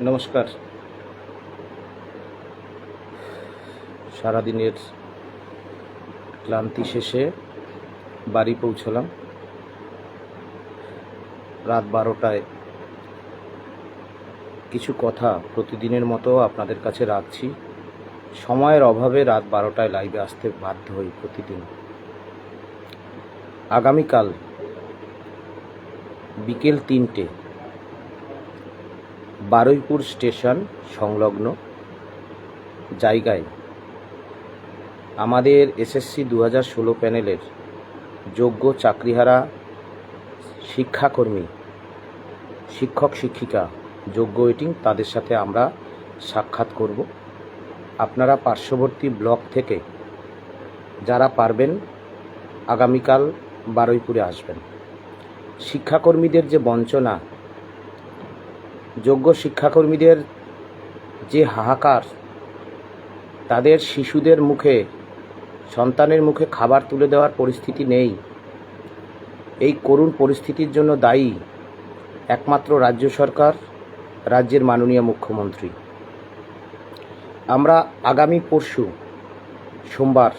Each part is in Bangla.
নমস্কার। সারাদিনের ক্লান্তি শেষে বাড়ি পৌঁছলাম। রাত বারোটায় কিছু কথা প্রতিদিনের মতো আপনাদের কাছে রাখছি। সময়ের অভাবে রাত বারোটায় লাইভে আসতে বাধ্য হই প্রতিদিন। আগামীকাল বিকেল তিনটে বারুইপুর স্টেশন সংলগ্ন জায়গায় আমাদের এসএসসি দু হাজার ষোলো প্যানেলের যোগ্য চাকরিহারা শিক্ষাকর্মী, শিক্ষক শিক্ষিকা যোগ্য ওয়েটিং তাদের সাথে আমরা সাক্ষাৎ করব। আপনারা পার্শ্ববর্তী ব্লক থেকে যারা পারবেন আগামীকাল বারুইপুরে আসবেন। শিক্ষাকর্মীদের যে বঞ্চনা যোগ্য শিক্ষাকর্মীদের যে হাহাকার, তাদের শিশুদের মুখে, সন্তানের মুখে খাবার তুলে দেওয়ার পরিস্থিতি নেই। এই করুণ পরিস্থিতির জন্য দায়ী একমাত্র রাজ্য সরকার, রাজ্যের মাননীয় মুখ্যমন্ত্রী। আমরা আগামী পরশু, সোমবার,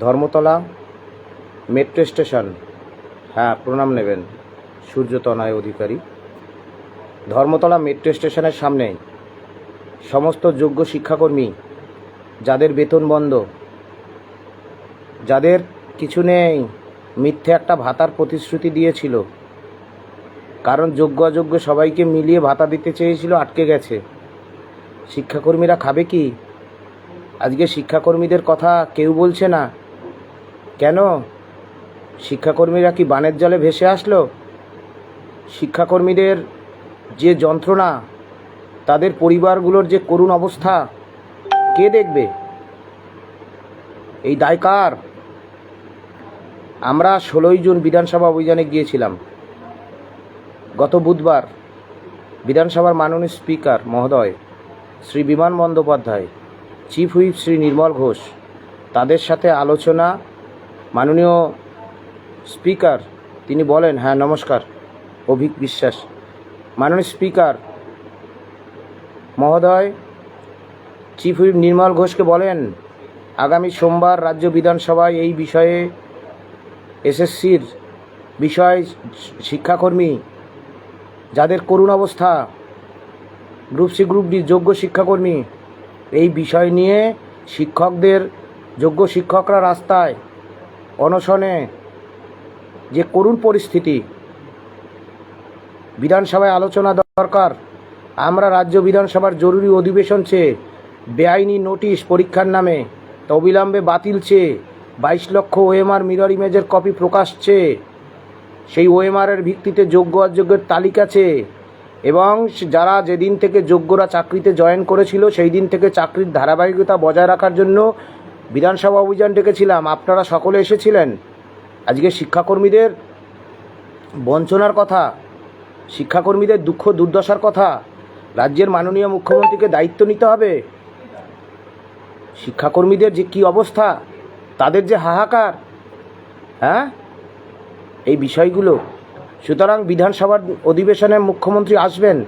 ধর্মতলা মেট্রো স্টেশন হ্যাঁ প্রণাম নেবেন। সূর্যতনয় অধিকারী। ধর্মতলা মেট্রো স্টেশনের সামনে সমস্ত যোগ্য শিক্ষাকর্মী, যাদের বেতন বন্ধ, যাদের কিছু নেই, মিথ্যে একটা ভাতার প্রতিশ্রুতি দিয়েছিল। কারণ যোগ্য অযোগ্য সবাইকে মিলিয়ে ভাতা দিতে চেয়েছিল আটকে গেছে। শিক্ষাকর্মীরা খাবে কি? আজকে শিক্ষাকর্মীদের কথা কেউ বলছে না। কেন? শিক্ষাকর্মীরা কি বানের জলে ভেসে আসলো? শিক্ষাকর্মীদের যে যন্ত্রণা, তাদের পরিবারগুলোর যে করুণ অবস্থা, কে দেখবে? এই দায় কার আমরা ষোলোই জুন বিধানসভা অভিযানে গিয়েছিলাম। গত বুধবার বিধানসভার মাননীয় স্পিকার মহোদয়, শ্রী বিমান বন্দ্যোপাধ্যায়, চিফ হুইপ শ্রী নির্মল ঘোষ, তাদের সাথে আলোচনা মাননীয় স্পিকার, তিনি বলেন হ্যাঁ নমস্কার। অভিক বিশ্বাস। মাননীয় স্পিকার মহোদয়, চিফ হুইপ নির্মল ঘোষকে বলেন, আগামী সোমবার রাজ্য বিধানসভায় এই বিষয়ে এসএসসির বিষয় শিক্ষাকর্মী যাদের করুণ অবস্থা, গ্রুপ সি, গ্রুপ ডি যোগ্য শিক্ষাকর্মী, এই বিষয় নিয়ে শিক্ষকদের, যোগ্য শিক্ষকরা রাস্তায় অনশনে যে করুণ পরিস্থিতি বিধানসভায় আলোচনা দরকার। আমরা রাজ্য বিধানসভার জরুরি অধিবেশন চেয়ে বেআইনি নোটিশ পরীক্ষার নামে অবিলম্বে বাতিল চেয়ে বাইশ লক্ষ ওএমআর মিরর ইমেজের কপি প্রকাশ চেয়ে সেই ওএমআরের ভিত্তিতে যোগ্য অযোগ্যের তালিকা চেয়ে এবং যারা যেদিন থেকে যোগ্যরা চাকরিতে জয়েন করেছিল সেই দিন থেকে চাকরির ধারাবাহিকতা বজায় রাখার জন্য বিধানসভা অভিযান ডেকেছিলাম। আপনারা সকলে এসেছিলেন? আজকে শিক্ষাকর্মীদের বঞ্চনার কথা শিক্ষাকর্মীদের দুঃখ দুর্দশার কথা। রাজ্যের মাননীয় মুখ্যমন্ত্রীকে দায়িত্ব নিতে হবে। শিক্ষাকর্মীদের যে কি অবস্থা, তাদের যে হাহাকার হ্যাঁ? এই বিষয়গুলো। সুতরাং বিধানসভার অধিবেশনে মুখ্যমন্ত্রী আসবেন।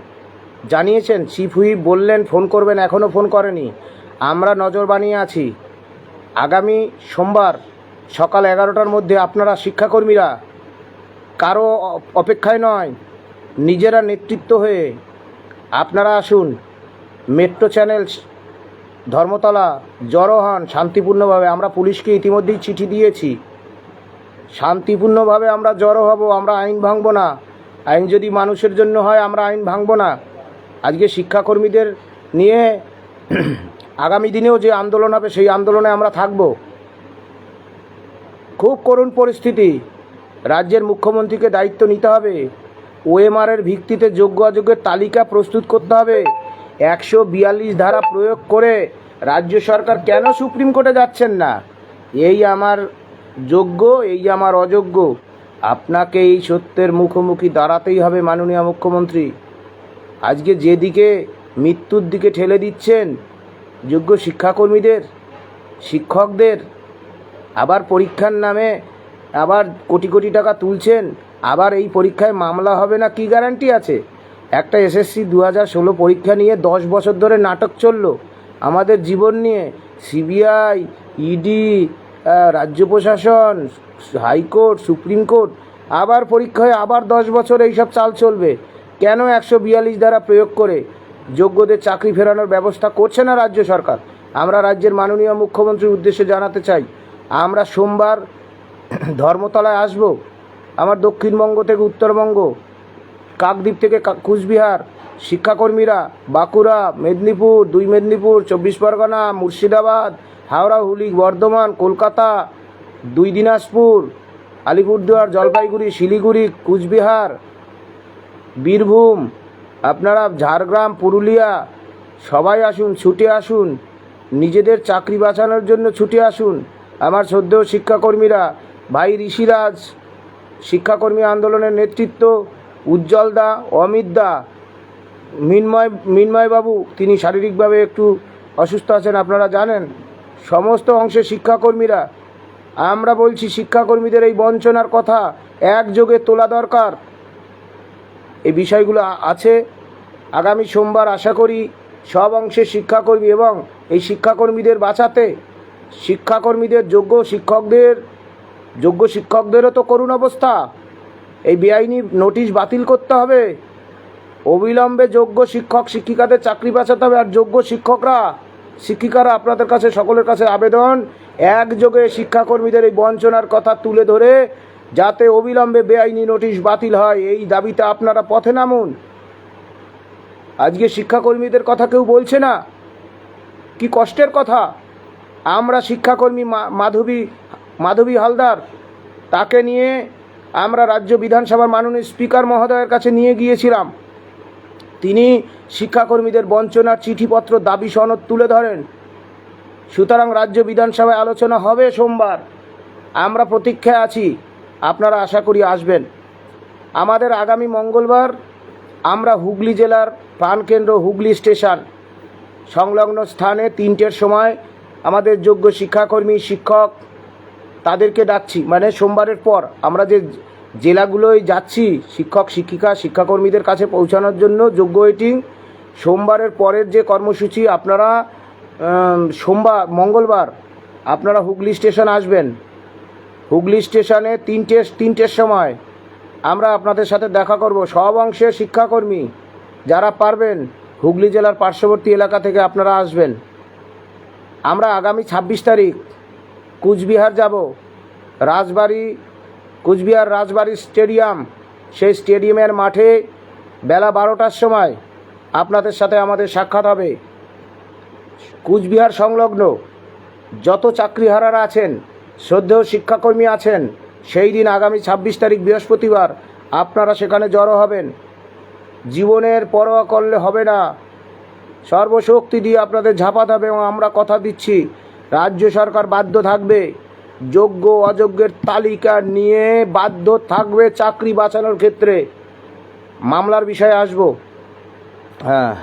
জানিয়েছেন চিফ হুইপ বললেন, ফোন করবেন এখনও ফোন করেনি। আমরা নজর বানিয়ে আছি। আগামী সোমবার সকাল এগারোটার মধ্যে আপনারা শিক্ষাকর্মীরা, কারও অপেক্ষায় নয়। নিজেরা নেতৃত্ব হয়ে আপনারা আসুন। মেট্রো চ্যানেল ধর্মতলা জড়ো হন শান্তিপূর্ণভাবে আমরা পুলিশকে ইতিমধ্যেই চিঠি দিয়েছি। শান্তিপূর্ণভাবে আমরা জড়ো হব, আমরা আইন ভাঙব না। আইন যদি মানুষের জন্য হয়, আমরা আইন ভাঙব না। আজকে শিক্ষাকর্মীদের নিয়ে আগামী দিনেও যে আন্দোলন হবে, সেই আন্দোলনে আমরা থাকব। খুব করুণ পরিস্থিতি। রাজ্যের মুখ্যমন্ত্রীকে দায়িত্ব নিতে হবে। ওএমআরের ভিত্তিতে যোগ্য অযোগ্যের তালিকা প্রস্তুত করতে হবে। একশো বিয়াল্লিশ ধারা প্রয়োগ করে রাজ্য সরকার কেন সুপ্রিম কোর্টে যাচ্ছেন না? এই আমার যোগ্য, এই আমার অযোগ্য। আপনাকে এই সত্যের মুখোমুখি দাঁড়াতেই হবে মাননীয় মুখ্যমন্ত্রী। আজকে যেদিকে মৃত্যুর দিকে ঠেলে দিচ্ছেন যোগ্য শিক্ষাকর্মীদের, শিক্ষকদের, আবার পরীক্ষার নামে আবার কোটি কোটি টাকা তুলছেন আবার এই পরীক্ষায় মামলা হবে না কি গ্যারান্টি আছে? একটা এসএসসি দু হাজার ষোলো পরীক্ষা নিয়ে দশ বছর ধরে নাটক চলল। আমাদের জীবন নিয়ে সিবিআই ইডি রাজ্য প্রশাসন, হাইকোর্ট, সুপ্রিম কোর্ট, আবার পরীক্ষা হয়ে আবার দশ বছর এইসব চাল চলবে। কেন একশো বিয়াল্লিশ দ্বারা প্রয়োগ করে যোগ্যদের চাকরি ফেরানোর ব্যবস্থা করছে না রাজ্য সরকার? আমরা রাজ্যের মাননীয় মুখ্যমন্ত্রীর উদ্দেশ্যে জানাতে চাই, আমরা সোমবার ধর্মতলায় আসব। আমার দক্ষিণবঙ্গ থেকে উত্তরবঙ্গ, কাকদ্বীপ থেকে কুচবিহার, শিক্ষাকর্মীরা বাঁকুড়া, মেদিনীপুর, দুই মেদিনীপুর, চব্বিশ পরগনা, মুর্শিদাবাদ, হাওড়া, হুগলি, বর্ধমান, কলকাতা, দুই দিনাজপুর, আলিপুরদুয়ার, জলপাইগুড়ি, শিলিগুড়ি, কুচবিহার, বীরভূম, আপনারা ঝাড়গ্রাম, পুরুলিয়া, সবাই আসুন, ছুটে আসুন, নিজেদের চাকরি বাঁচানোর জন্য ছুটে আসুন। আমার শ্রদ্ধেয় শিক্ষাকর্মীরা, ভাই ঋষিরাজ শিক্ষাকর্মী আন্দোলনের নেতৃত্ব উজ্জ্বল দা, অমিত দা, মিনময় মিনময় বাবু তিনি শারীরিকভাবে একটু অসুস্থ আছেন, আপনারা জানেন। সমস্ত অংশের শিক্ষাকর্মীরা, আমরা বলছি শিক্ষাকর্মীদের এই বঞ্চনার কথা একযোগে তোলা দরকার। এই বিষয়গুলো আছে। আগামী সোমবার আশা করি সব অংশের শিক্ষাকর্মী এবং এই শিক্ষাকর্মীদের বাঁচাতে শিক্ষাকর্মীদের যোগ্য শিক্ষকদের যোগ্য শিক্ষকদেরও তো করুণ অবস্থা। এই বেআইনি নোটিশ বাতিল করতে হবে। অবিলম্বে যোগ্য শিক্ষক, শিক্ষিকাদের চাকরি বাঁচাতে হবে আর যোগ্য শিক্ষকরা, শিক্ষিকারা আপনাদের কাছে, সকলের কাছে আবেদন। একযোগে শিক্ষাকর্মীদের এই বঞ্চনার কথা তুলে ধরে যাতে অবিলম্বে বেআইনি নোটিশ বাতিল হয়, এই দাবিতে আপনারা পথে নামুন। আজকে শিক্ষাকর্মীদের কথা কেউ বলছে না। কি কষ্টের কথা। আমরা শিক্ষাকর্মী মাধবী মাধবী হালদার, তাকে নিয়ে আমরা রাজ্য বিধানসভার মাননীয় স্পিকার মহোদয়ের কাছে নিয়ে গিয়েছিলাম। তিনি শিক্ষাকর্মীদের বঞ্চনার চিঠিপত্র, দাবি সনদ তুলে ধরেন। সুতরাং রাজ্য বিধানসভায় আলোচনা হবে সোমবার। আমরা প্রতীক্ষায় আছি। আপনারা আশা করি আসবেন। আমাদের আগামী মঙ্গলবার আমরা হুগলি জেলার প্রাণকেন্দ্র হুগলি স্টেশন সংলগ্ন স্থানে তিনটের সময় আমাদের যোগ্য শিক্ষাকর্মী, শিক্ষক তাদেরকে ডাকছি। মানে সোমবারের পর আমরা যে জেলাগুলোয় যাচ্ছি, শিক্ষক, শিক্ষিকা, শিক্ষাকর্মীদের কাছে পৌঁছানোর জন্য যোগ্য ওয়েটিং সোমবারের পরের যে কর্মসূচি, আপনারা সোমবার, মঙ্গলবার, আপনারা হুগলি স্টেশন আসবেন। হুগলি স্টেশনে তিনটে তিনটের সময়। আমরা আপনাদের সাথে দেখা করব। সব অংশের শিক্ষাকর্মী যারা পারবেন, হুগলি জেলার পার্শ্ববর্তী এলাকা থেকে আপনারা আসবেন। আমরা আগামী ছাব্বিশ তারিখ কুচবিহার যাব। রাজবাড়ি, কুচবিহার রাজবাড়ি স্টেডিয়াম। সেই স্টেডিয়ামের মাঠে বেলা বারোটার সময় আপনাদের সাথে আমাদের সাক্ষাৎ হবে। কুচবিহার সংলগ্ন যত চাকরিহারারা আছেন, শ্রদ্ধেয় শিক্ষাকর্মী আছেন, সেই দিন আগামী ছাব্বিশ তারিখ বৃহস্পতিবার আপনারা সেখানে জড়ো হবেন। জীবনের পরোয়া করলে হবে না। সর্বশক্তি দিয়ে আপনাদের ঝাঁপাতে হবে এবং আমরা কথা দিচ্ছি। রাজ্য সরকার বাধ্য থাকবে। যোগ্য অযোগ্যের তালিকা নিয়ে বাধ্য থাকবে চাকরি বাঁচানোর ক্ষেত্রে। মামলার বিষয়ে আসব। হ্যাঁ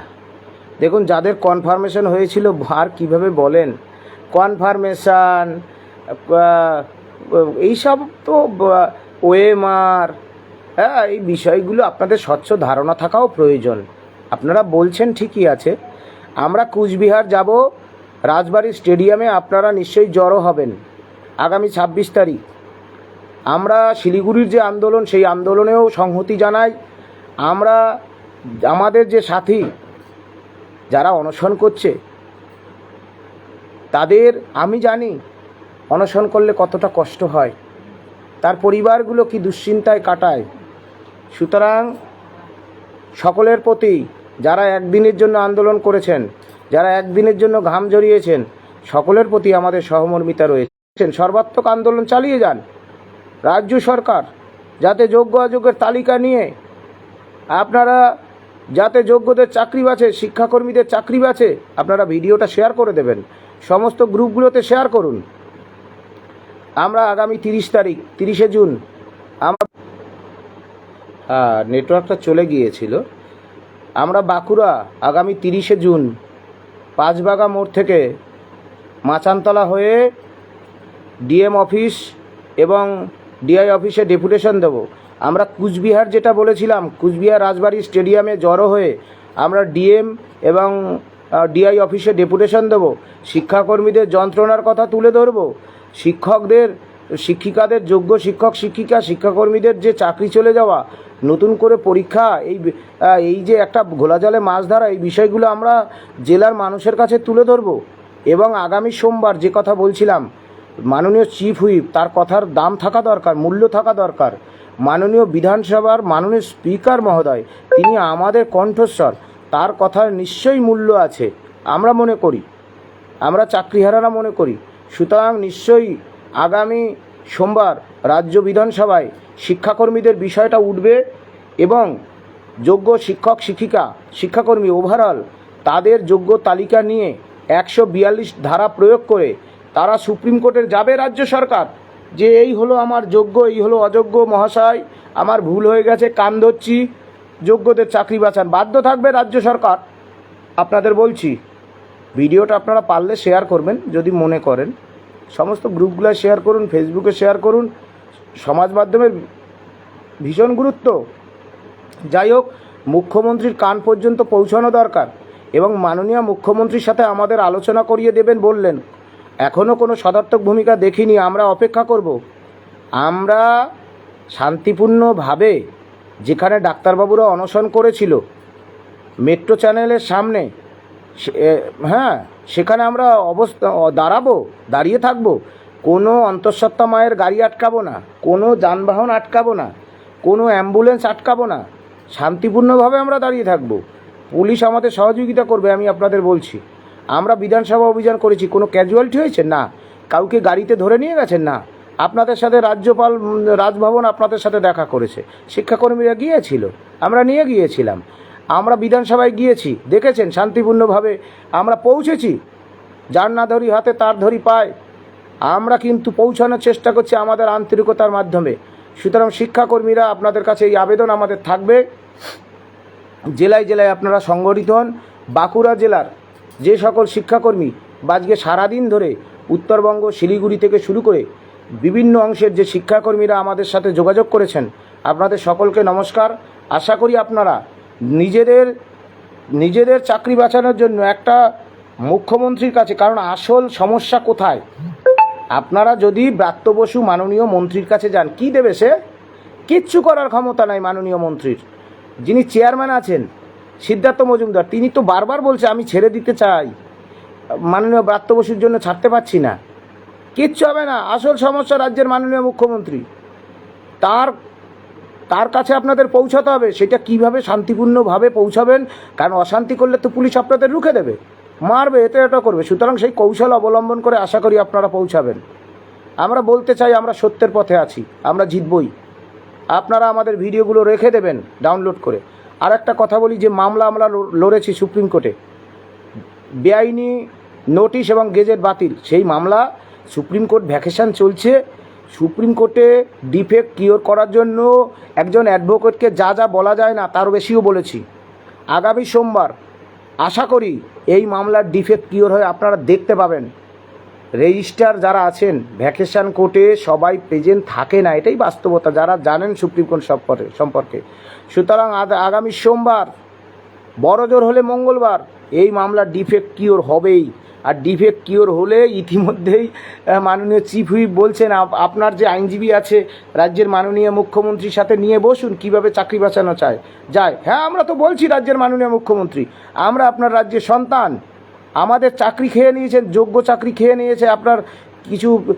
দেখুন, যাদের কনফার্মেশন হয়েছিল, আর কীভাবে বলেন? কনফার্মেশন এইসব তো ওএমআর হ্যাঁ এই বিষয়গুলো আপনাদের স্বচ্ছ ধারণা থাকাও প্রয়োজন। আপনারা বলছেন ঠিকই আছে। আমরা কুচবিহার যাব। রাজবাড়ি স্টেডিয়ামে আপনারা নিশ্চয়ই জড়ো হবেন। আগামী ছাব্বিশ তারিখ। আমরা শিলিগুড়ির যে আন্দোলন, সেই আন্দোলনেও সংহতি জানাই। আমরা আমাদের যে সাথী, যারা অনশন করছে, তাদের আমি জানি অনশন করলে কতটা কষ্ট হয়। তার পরিবারগুলো কি দুশ্চিন্তায় কাটায়। সুতরাং সকলের প্রতি যারা একদিনের জন্য আন্দোলন করেছেন যারা একদিনের জন্য ঘাম জড়িয়েছেন, সকলের প্রতি আমাদের সহমর্মিতা রয়েছেন সর্বাত্মক আন্দোলন চালিয়ে যান। রাজ্য সরকার, যাতে যোগ্য অযোগ্যের তালিকা নিয়ে আপনারা যাতে যোগ্যদের চাকরি বাঁচে শিক্ষাকর্মীদের চাকরি বাঁচে আপনারা ভিডিওটা শেয়ার করে দেবেন। সমস্ত গ্রুপগুলোতে শেয়ার করুন। আমরা আগামী তিরিশ তারিখ, তিরিশে জুন, আমরা নেটওয়ার্কটা চলে গিয়েছিল। আমরা বাঁকুড়া আগামী তিরিশে জুন পাঁচবাগা মোড় থেকে মাচানতলা হয়ে ডিএম অফিস এবং ডিআই অফিসে ডেপুটেশন দেব। আমরা কুচবিহার যেটা বলেছিলাম, কুচবিহার রাজবাড়ি স্টেডিয়ামে জড়ো হয়ে আমরা ডিএম এবং ডিআই অফিসে ডেপুটেশন দেব। শিক্ষাকর্মীদের যন্ত্রণার কথা তুলে ধরব। শিক্ষকদের, শিক্ষিকাদের, যোগ্য শিক্ষক, শিক্ষিকা, শিক্ষাকর্মীদের যে চাকরি চলে যাওয়া নতুন করে পরীক্ষা, এই এই যে একটা ঘোলা জলে মাছ ধরা, এই বিষয়গুলো আমরা জেলার মানুষের কাছে তুলে ধরব। এবং আগামী সোমবার যে কথা বলছিলাম, মাননীয় চিফ হুইপ তার কথার দাম থাকা দরকার, মূল্য থাকা দরকার। মাননীয় বিধানসভার মাননীয় স্পিকার মহোদয়, তিনি আমাদের কণ্ঠস্বর, তার কথার নিশ্চয়ই মূল্য আছে, আমরা মনে করি, আমরা চাকরিহারারা মনে করি। সুতরাং নিশ্চয়ই আগামী সোমবার রাজ্য বিধানসভায় শিক্ষাকর্মীদের বিষয়টা উঠবে এবং যোগ্য শিক্ষক, শিক্ষিকা, শিক্ষাকর্মী ওভারঅল তাদের যোগ্য তালিকা নিয়ে একশো বিয়াল্লিশ ধারা প্রয়োগ করে তারা সুপ্রিম কোর্টে যাবে রাজ্য সরকার যে এই হলো আমার যোগ্য, এই হলো অযোগ্য মহাশয়, আমার ভুল হয়ে গেছে, কান ধরছি, যোগ্যদের চাকরি বাঁচান। বাধ্য থাকবে রাজ্য সরকার। আপনাদের বলছি, ভিডিওটা আপনারা পারলে শেয়ার করবেন, যদি মনে করেন। সমস্ত গ্রুপগুলো শেয়ার করুন ফেসবুকে শেয়ার করুন সমাজ মাধ্যমের ভীষণ গুরুত্ব। যাই হোক, মুখ্যমন্ত্রীর কান পর্যন্ত পৌঁছানো দরকার এবং মাননীয় মুখ্যমন্ত্রীর সাথে আমাদের আলোচনা করিয়ে দেবেন বললেন এখনও কোনো সদার্থক ভূমিকা দেখিনি, আমরা অপেক্ষা করব। আমরা শান্তিপূর্ণভাবে যেখানে ডাক্তারবাবুরা অনশন করেছিল, মেট্রো চ্যানেলের সামনে হ্যাঁ সেখানে আমরা অবস্থা, দাঁড়াবো, দাঁড়িয়ে থাকব। কোনো অন্তঃসত্ত্বা মায়ের গাড়ি আটকাবো না, কোনো যানবাহন আটকাবো না, কোনো অ্যাম্বুলেন্স আটকাবো না। শান্তিপূর্ণভাবে আমরা দাঁড়িয়ে থাকব। পুলিশ আমাদের সহযোগিতা করবে, আমি আপনাদের বলছি। আমরা বিধানসভা অভিযান করেছি, কোনো ক্যাজুয়ালিটি হয়েছে? না। কাউকে গাড়িতে ধরে নিয়ে গেছেন? না। আপনাদের সাথে রাজ্যপাল রাজভবন আপনাদের সাথে দেখা করেছে। শিক্ষাকর্মীরা গিয়েছিল, আমরা নিয়ে গিয়েছিলাম। আমরা বিধানসভায় গিয়েছি, দেখেছেন শান্তিপূর্ণভাবে। আমরা পৌঁছেছি। যার না ধরি হাতে, তার ধরি পায়। আমরা কিন্তু পৌঁছানোর চেষ্টা করছি আমাদের আন্তরিকতার মাধ্যমে। সুতরাং শিক্ষাকর্মীরা আপনাদের কাছে এই আবেদন আমাদের থাকবে। জেলায় জেলায় আপনারা সংগঠিত হন। বাঁকুড়া জেলার যে সকল শিক্ষাকর্মী বা আজকে সারাদিন ধরে উত্তরবঙ্গ, শিলিগুড়ি থেকে শুরু করে বিভিন্ন অংশের যে শিক্ষাকর্মীরা আমাদের সাথে যোগাযোগ করেছেন, আপনাদের সকলকে নমস্কার। আশা করি আপনারা নিজেদের নিজেদের চাকরি বাঁচানোর জন্য একটা মুখ্যমন্ত্রীর কাছে, কারণ আসল সমস্যা কোথায়? আপনারা যদি ব্রাত্য বসু মাননীয় মন্ত্রীর কাছে যান, কি দেবে সে? কিচ্ছু করার ক্ষমতা নাই মাননীয় মন্ত্রীর। যিনি চেয়ারম্যান আছেন, সিদ্ধার্থ মজুমদার, তিনি তো বারবার বলছে, আমি ছেড়ে দিতে চাই। মাননীয় ব্রাত্য বসুর জন্য ছাড়তে পারছি না। কিচ্ছু হবে না। আসল সমস্যা রাজ্যের মাননীয় মুখ্যমন্ত্রী। তার তার কাছে আপনাদের পৌঁছাতে হবে। সেটা কীভাবে শান্তিপূর্ণভাবে পৌঁছাবেন? কারণ অশান্তি করলে তো পুলিশ আপনাদের রুখে দেবে। মারবে এতে এটা করবে। সুতরাং সেই কৌশল অবলম্বন করে আশা করি আপনারা পৌঁছাবেন। আমরা বলতে চাই, আমরা সত্যের পথে আছি, আমরা জিতবই। আপনারা আমাদের ভিডিওগুলো রেখে দেবেন, ডাউনলোড করে। আর একটা কথা বলি, যে মামলা আমরা লড়েছি সুপ্রিম কোর্টে। বেআইনি নোটিশ এবং গেজেট বাতিল, সেই মামলা সুপ্রিম কোর্ট ভ্যাকেশন চলছে। সুপ্রিম কোর্টে ডিফেক্ট কিওর করার জন্য একজন অ্যাডভোকেটকে যা যা বলা যায় না, তার বেশিও বলেছি। আগামী সোমবার আশা করি এই মামলার ডিফেক্ট কিওর হয়ে আপনারা দেখতে পাবেন। রেজিস্টার যারা আছেন ভ্যাকেশন কোর্টে সবাই প্রেজেন্ট থাকে না, এটাই বাস্তবতা। যারা জানেন সুপ্রিম কোর্ট সম্পর্কে সম্পর্কে। সুতরাং আগামী সোমবার বড় জোর হলে মঙ্গলবার, এই মামলার ডিফেক্ট কিওর হবেই। আর ডিফেক্ট কিওর হলে ইতিমধ্যেই মাননীয় চিফ হুইপ বলছেন, আপ- আপনার যে আইনজীবী আছে, রাজ্যের মাননীয় মুখ্যমন্ত্রীর সাথে নিয়ে বসুন, কীভাবে চাকরি বাঁচানো চায়। যায়। হ্যাঁ আমরা তো বলছি রাজ্যের মাননীয় মুখ্যমন্ত্রী, আমরা আপনার রাজ্যের সন্তান। আমাদের চাকরি খেয়ে নিয়েছেন, যোগ্য চাকরি খেয়ে নিয়েছে আপনার কিছু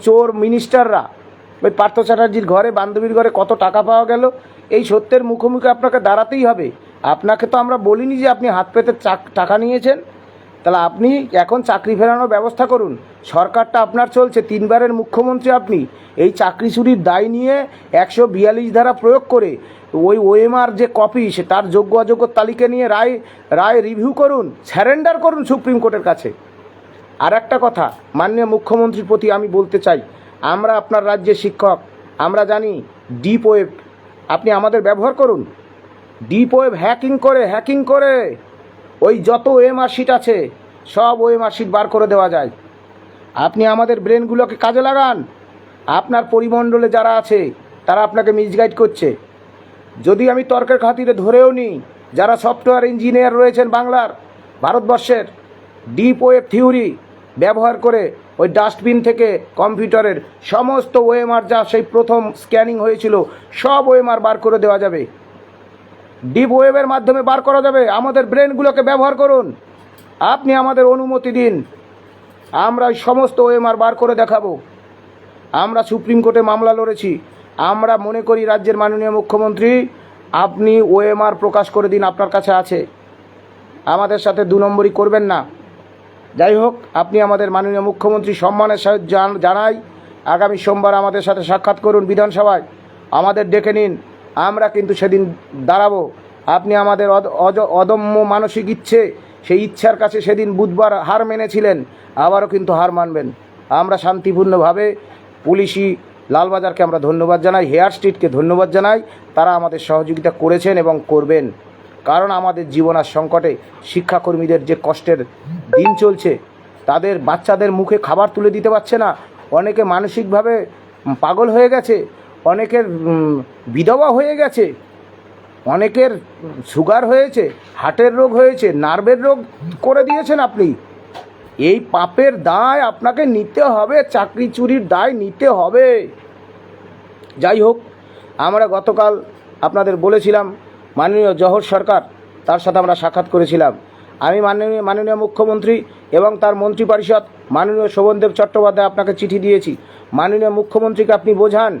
চোর মিনিস্টাররা ওই পার্থ চ্যাটার্জির ঘরে, বান্ধবীর ঘরে কত টাকা পাওয়া গেল? এই সত্যের মুখোমুখি আপনাকে দাঁড়াতেই হবে। আপনাকে তো আমরা বলিনি যে আপনি হাত পেতে টাকা নিয়েছেন। তাহলে আপনি এখন চাকরি ফেরানোর ব্যবস্থা করুন। সরকারটা আপনার চলছে, তিনবারের মুখ্যমন্ত্রী আপনি। এই চাকরি চুরির দায় নিয়ে একশো বিয়াল্লিশ ধারা প্রয়োগ করে ওই ওএমআর যে কপি, সে তার যোগ্য অযোগ্য তালিকা নিয়ে রায় রায় রিভিউ করুন স্যারেন্ডার করুন সুপ্রিম কোর্টের কাছে। আর একটা কথা, মাননীয় মুখ্যমন্ত্রীর প্রতি আমি বলতে চাই, আমরা আপনার রাজ্যের শিক্ষক, আমরা জানি ডিপ ওয়েব আপনি আমাদের ব্যবহার করুন। ডিপ ওয়েব হ্যাকিং করে হ্যাকিং করে। ওই যত ওএমআর শিট আছে, সব ওএমআর শিট বার করে দেওয়া যায়। আপনি আমাদের ব্রেনগুলোকে কাজে লাগান। আপনার পরিমণ্ডলে যারা আছে, তারা আপনাকে মিসগাইড করছে। যদি আমি তর্কের খাতিরে ধরেও নিই, যারা সফটওয়্যার ইঞ্জিনিয়ার রয়েছেন বাংলার, ভারতবর্ষের ডিপ ওয়েব থিওরি ব্যবহার করে ওই ডাস্টবিন থেকে কম্পিউটারের সমস্ত ওএমআর যা সেই প্রথম স্ক্যানিং হয়েছিল, সব ওএমআর বার করে দেওয়া যাবে। ডিপ ওয়েবের মাধ্যমে বার করা যাবে। আমাদের ব্রেনগুলোকে ব্যবহার করুন। আপনি আমাদের অনুমতি দিন। আমরা সমস্ত ওএমআর বার করে দেখাবো। আমরা সুপ্রিম কোর্টে মামলা লড়েছি। আমরা মনে করি রাজ্যের মাননীয় মুখ্যমন্ত্রী, আপনি ওএমআর প্রকাশ করে দিন, আপনার কাছে আছে। আমাদের সাথে দু নম্বরই করবেন না। যাই হোক, আপনি আমাদের মাননীয় মুখ্যমন্ত্রী সম্মানের সাথে জানাই। আগামী সোমবার আমাদের সাথে সাক্ষাৎ করুন বিধানসভায়। আমাদের ডেকে নিন। আমরা কিন্তু সেদিন দাঁড়াবো। আপনি আমাদের অদম্য মানসিক ইচ্ছে, সেই ইচ্ছার কাছে সেদিন বুধবার হার মেনেছিলেন, আবারও কিন্তু হার মানবেন। আমরা শান্তিপূর্ণভাবে পুলিশি লালবাজারকে আমরা ধন্যবাদ জানাই, হেয়ার স্ট্রিটকে ধন্যবাদ জানাই, তারা আমাদের সহযোগিতা করেছেন এবং করবেন। কারণ আমাদের জীবন আর সংকটে শিক্ষাকর্মীদের যে কষ্টের দিন চলছে, তাদের বাচ্চাদের মুখে খাবার তুলে দিতে পারছে না। অনেকে মানসিকভাবে পাগল হয়ে গেছে অনেকের বিধবা হয়ে গেছে, অনেকের সুগার হয়েছে, হার্টের রোগ হয়েছে, নার্ভের রোগ করে দিয়েছেন আপনি। এই পাপের দায় আপনাকে নিতে হবে, চাকরি চুরির দায় নিতে হবে। যাই হোক, আমরা গতকাল আপনাদের বলেছিলাম, মাননীয় জহর সরকার, তার সাথে আমরা সাক্ষাৎ করেছিলাম। আমি মাননীয় মাননীয় মুখ্যমন্ত্রী এবং তার মন্ত্রী পরিষদ মাননীয় শোভনদেব চট্টোপাধ্যায় আপনাকে চিঠি দিয়েছি। মাননীয় মুখ্যমন্ত্রীকে আপনি বোঝান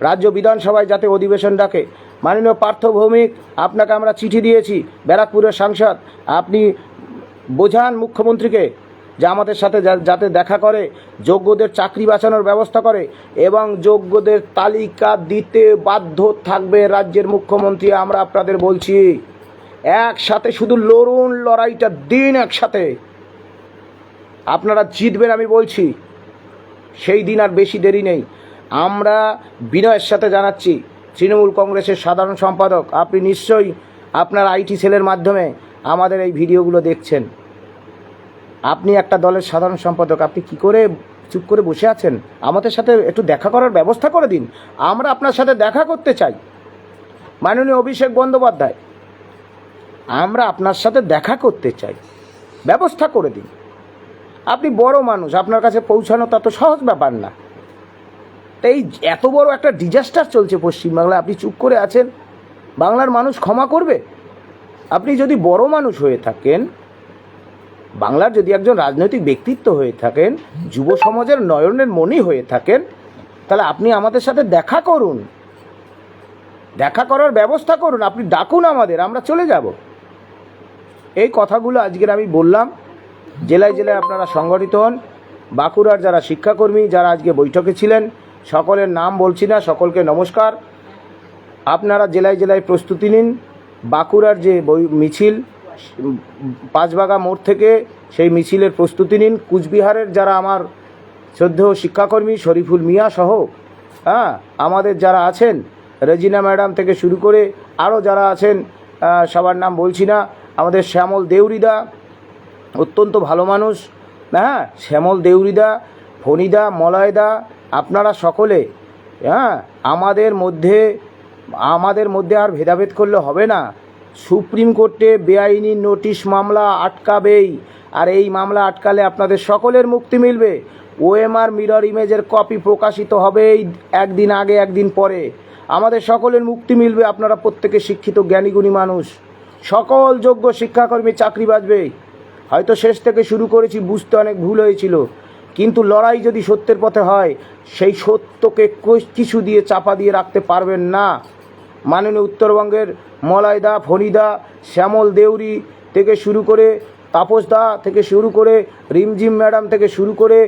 রাজ্য বিধানসভায় যাতে অধিবেশন ডাকে। মাননীয় পার্থ ভৌমিক, আপনাকে আমরা চিঠি দিয়েছি, ব্যারাকপুরের সাংসদ। আপনি বোঝান মুখ্যমন্ত্রীকে যে আমাদের সাথে যাতে দেখা করে, যোগ্যদের চাকরি বাঁচানোর ব্যবস্থা করে এবং যোগ্যদের তালিকা দিতে বাধ্য থাকবে রাজ্যের মুখ্যমন্ত্রী, আমরা আপনাদের বলছি, একসাথে শুধু লড়ুন লড়াইটা দিন একসাথে। আপনারা জিতবেন আমি বলছি, সেই দিন আর বেশি দেরি নেই। আমরা বিনয়ের সাথে জানাচ্ছি, তৃণমূল কংগ্রেসের সাধারণ সম্পাদক, আপনি নিশ্চয়ই আপনার আইটি সেলের মাধ্যমে আমাদের এই ভিডিওগুলো দেখছেন। আপনি একটা দলের সাধারণ সম্পাদক, আপনি কি করে চুপ করে বসে আছেন? আমাদের সাথে একটু দেখা করার ব্যবস্থা করে দিন। আমরা আপনার সাথে দেখা করতে চাই। মাননীয় অভিষেক বন্দ্যোপাধ্যায়, আমরা আপনার সাথে দেখা করতে চাই। ব্যবস্থা করে দিন। আপনি বড় মানুষ, আপনার কাছে পৌঁছানো তত সহজ ব্যাপার না। তো এই এত বড় একটা ডিজাস্টার চলছে পশ্চিমবাংলায়। আপনি চুপ করে আছেন? বাংলার মানুষ ক্ষমা করবে? আপনি যদি বড় মানুষ হয়ে থাকেন, বাংলার যদি একজন রাজনৈতিক ব্যক্তিত্ব হয়ে থাকেন, যুব সমাজের নয়নের মণি হয়ে থাকেন, তাহলে আপনি আমাদের সাথে দেখা করুন। দেখা করার ব্যবস্থা করুন। আপনি ডাকুন আমাদের, আমরা চলে যাব। এই কথাগুলো আজকের আমি বললাম। জেলায় জেলায় আপনারা সংগঠিত হন। বাঁকুড়ার যারা শিক্ষাকর্মী, যারা আজকে বৈঠকে ছিলেন সকলের নাম বলছি না, সকলকে নমস্কার। আপনারা জেলায় জেলায় প্রস্তুতি নিন। বাঁকুড়ার যে বই- মিছিল, পাঁচবাগা মোড় থেকে সেই মিছিলের প্রস্তুতি নিন। কুচবিহারের যারা আমার শ্রদ্ধেয় শিক্ষাকর্মী শরীফুল মিয়া সহ হ্যাঁ আমাদের যারা আছেন, রেজিনা ম্যাডাম থেকে শুরু করে আরও যারা আছেন সবার নাম বলছি না, আমাদের শ্যামল দেউরিদা, অত্যন্ত ভালো মানুষ হ্যাঁ শ্যামল দেউরিদা, ফণিদা, মলয়দা আপনারা সকলে হ্যাঁ আমাদের মধ্যে আমাদের মধ্যে আর ভেদাভেদ করলে হবে না। সুপ্রিম কোর্টে বেআইনি নোটিশ মামলা আটকাবেই, আর এই মামলা আটকালে আপনাদের সকলের মুক্তি মিলবে। ওএমআর মিরর ইমেজের কপি প্রকাশিত হবেই একদিন আগে, একদিন পরে। আমাদের সকলের মুক্তি মিলবে, আপনারা প্রত্যেকে শিক্ষিত জ্ঞানীগুণী মানুষ। সকল যোগ্য শিক্ষাকর্মী চাকরি বাজবে হয়তো শেষ থেকে শুরু করেছি, বুঝতে অনেক ভুল হয়েছিল। কিন্তু লড়াই যদি সত্যের পথে হয়, সেই সত্যকে কিছু দিয়ে চাপা দিয়ে রাখতে পারবেন না। মাননীয় উত্তরবঙ্গের মলয়দা ফণিদা, শ্যামল দেউরি থেকে শুরু করে তাপসদা থেকে শুরু করে রিমঝিম ম্যাডাম থেকে শুরু করে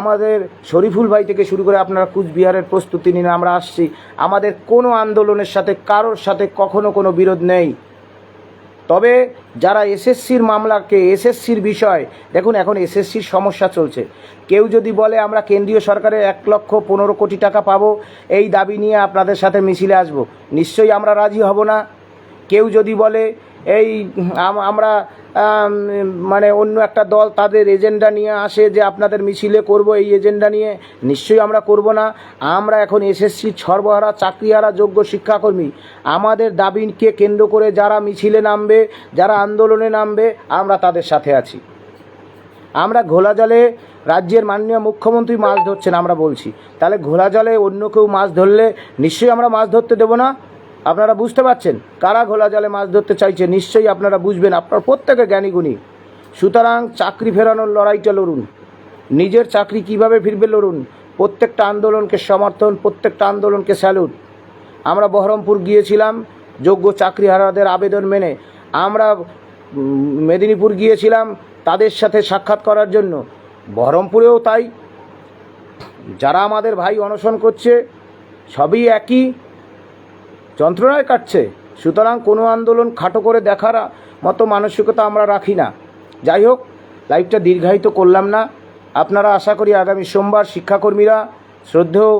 আমাদের শরীফুল ভাই থেকে শুরু করে আপনারা কুচবিহারের প্রস্তুতি নিন আমরা আসছি। আমাদের কোনো আন্দোলনের সাথে, কারোর সাথে কখনো কোনো বিরোধ নেই। তবে যারা এসএসসির মামলাকে, এসএসসির বিষয়, দেখুন এখন এসএসসির সমস্যা চলছে। কেউ যদি বলে আমরা কেন্দ্রীয় সরকারের এক লক্ষ পনেরো কোটি টাকা পাবো, এই দাবি নিয়ে আপনাদের সাথে মিছিলে আসব। নিশ্চয়ই আমরা রাজি হব না। কেউ যদি বলে এই, আম- আমরা মানে অন্য একটা দল তাদের এজেন্ডা নিয়ে আসে যে আপনাদের মিছিলে করব এই এজেন্ডা নিয়ে, নিশ্চয়ই আমরা করব না। আমরা এখন এসএসসি সর্বহারা চাকরিহারা যোগ্য শিক্ষাকর্মী। আমাদের দাবিকে কেন্দ্র করে যারা মিছিলে নামবে, যারা আন্দোলনে নামবে, আমরা তাদের সাথে আছি। আমরা ঘোলা জলে রাজ্যের মাননীয় মুখ্যমন্ত্রী মাছ ধরছেন, আমরা বলছি। তাহলে ঘোলা জলে অন্য কেউ মাছ ধরলে নিশ্চয়ই আমরা মাছ ধরতে দেবো না? আপনারা বুঝতে পারছেন? কারা ঘোলা জলে মাছ ধরতে চাইছে? নিশ্চয়ই আপনারা বুঝবেন। আপনার প্রত্যেকে জ্ঞানীগুণী সুতরাং চাকরি ফেরানোর লড়াইটা লড়ুন। নিজের চাকরি কীভাবে ফিরবে লড়ুন? প্রত্যেকটা আন্দোলনকে সমর্থন, প্রত্যেকটা আন্দোলনকে স্যালুট। আমরা বহরমপুর গিয়েছিলাম, যোগ্য চাকরিহারাদের আবেদন মেনে। আমরা মেদিনীপুর গিয়েছিলাম তাদের সাথে সাক্ষাৎ করার জন্য। বহরমপুরেও তাই। যারা আমাদের ভাই অনশন করছে, সবই একই। যন্ত্রণায় কাটছে। সুতরাং কোনো আন্দোলন খাটো করে দেখার মতো মানসিকতা আমরা রাখি না। যাই হোক, লাইফটা দীর্ঘায়িত করলাম না। আপনারা আশা করি আগামী সোমবার শিক্ষাকর্মীরা শ্রদ্ধেয়